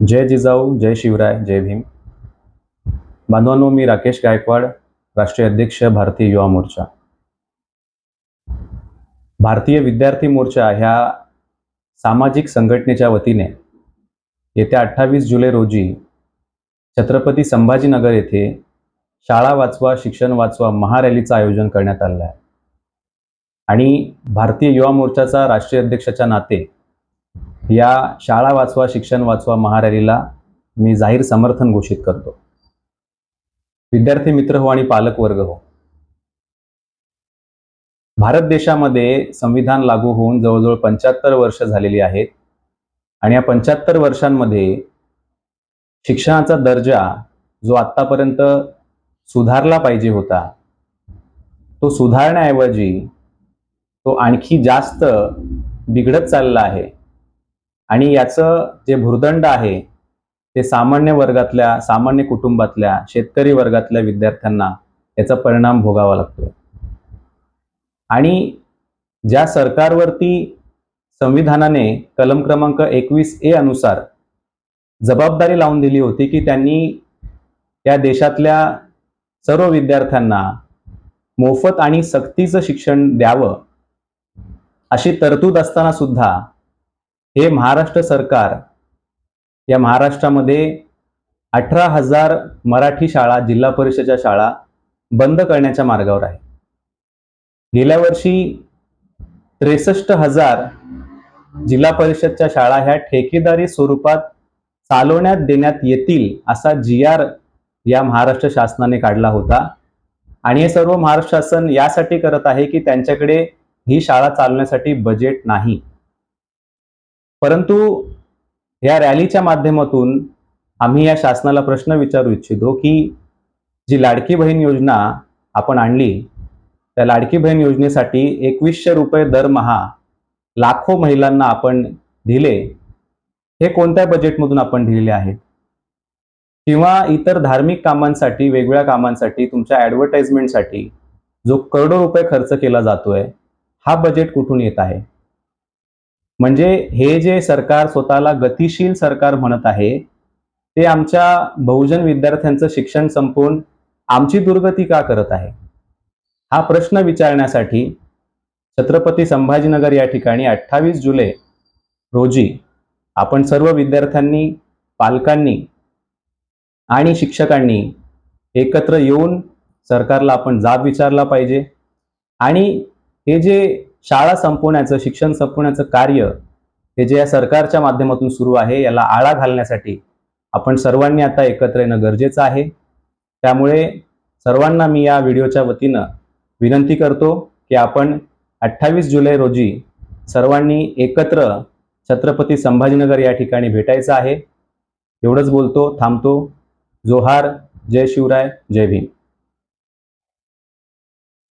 जय जिजाऊ जय शिवराय जय भीम. बांधवांनो मी राकेश गायकवाड राष्ट्रीय अध्यक्ष भारतीय युवा मोर्चा. भारतीय विद्यार्थी मोर्चा ह्या सामाजिक संघटनेच्या वतीने येत्या अठ्ठावीस जुलै रोजी छत्रपती संभाजीनगर येथे शाळा वाचवा शिक्षण वाचवा महारॅलीचं आयोजन करण्यात आलं आहे. आणि भारतीय युवा मोर्चाचा राष्ट्रीय अध्यक्षाच्या नाते या शाळा वाचवा शिक्षण वाचवा महारॅलीला मी जाहीर समर्थन घोषित करतो. विद्यार्थी मित्र हो आणि पालक वर्ग हो. भारत देशामध्ये संविधान लागू होऊन जवळजवळ पंच्याहत्तर वर्ष झालेली आहेत आणि या पंच्याहत्तर वर्षांमध्ये शिक्षणाचा दर्जा जो आत्तापर्यंत सुधारला पाहिजे होता तो सुधारण्याऐवजी तो आणखी जास्त बिघडत चालला आहे. आणि याचं जे भुर्दंड आहे ते सामान्य वर्गातल्या सामान्य कुटुंबातल्या शेतकरी वर्गातल्या विद्यार्थ्यांना याचा परिणाम भोगावा लागतो आणि ज्या सरकारवरती संविधानाने कलम क्रमांक एकवीस ए अनुसार जबाबदारी लावून दिली होती की त्यांनी या देशातल्या सर्व विद्यार्थ्यांना मोफत आणि सक्तीचं शिक्षण द्यावं अशी तरतूद असताना सुद्धा हे महाराष्ट्र सरकार या महाराष्ट्रामध्ये अठरा हजार मराठी शाळा जिल्हा परिषदेच्या शाळा बंद करण्याच्या मार्गावर आहे. गेल्या वर्षी त्रेसष्ट हजार जिल्हा परिषदच्या शाळा ह्या ठेकेदारी स्वरूपात चालवण्यात देण्यात येतील असा जी आर या महाराष्ट्र शासनाने काढला होता. आणि हे सर्व महाराष्ट्र शासन यासाठी करत आहे की त्यांच्याकडे ही शाळा चालवण्यासाठी बजेट नाही. परंतु या रॅलीच्या माध्यमातून आम्ही या शासनाला प्रश्न विचारू इच्छितो की जी लाडकी बहीण योजना आपण आणली त्या लाडकी बहीण योजनेसाठी एकवीसशे रुपये दरमहा लाखो महिलांना आपण दिले हे कोणत्या बजेटमधून आपण दिलेले आहेत किंवा इतर धार्मिक कामांसाठी वेगवेगळ्या कामांसाठी तुमच्या ॲडव्हर्टाइजमेंटसाठी जो करोडो रुपये खर्च केला जातोय हा बजेट कुठून येत आहे? म्हणजे हे जे सरकार स्वतःला गतिशील सरकार म्हणत आहे ते आमच्या बहुजन विद्यार्थ्यांचं शिक्षण संपवून आमची दुर्गती का करत आहे? हा प्रश्न विचारण्यासाठी छत्रपती संभाजीनगर या ठिकाणी अठ्ठावीस जुलै रोजी आपण सर्व विद्यार्थ्यांनी पालकांनी आणि शिक्षकांनी एकत्र येऊन सरकारला आपण जाब विचारला पाहिजे. आणि हे जे शाळा संपवण्याचं शिक्षण संपवण्याचं कार्य हे जे या सरकारच्या माध्यमातून सुरू आहे याला आळा घालण्यासाठी आपण सर्वांनी आता एकत्र येणं गरजेचं आहे. त्यामुळे सर्वांना मी या व्हिडिओच्या वतीनं विनंती करतो की आपण अठ्ठावीस जुलै रोजी सर्वांनी एकत्र छत्रपती संभाजीनगर या ठिकाणी भेटायचं आहे. एवढंच बोलतो थांबतो. जोहार जय शिवराय जय भीम.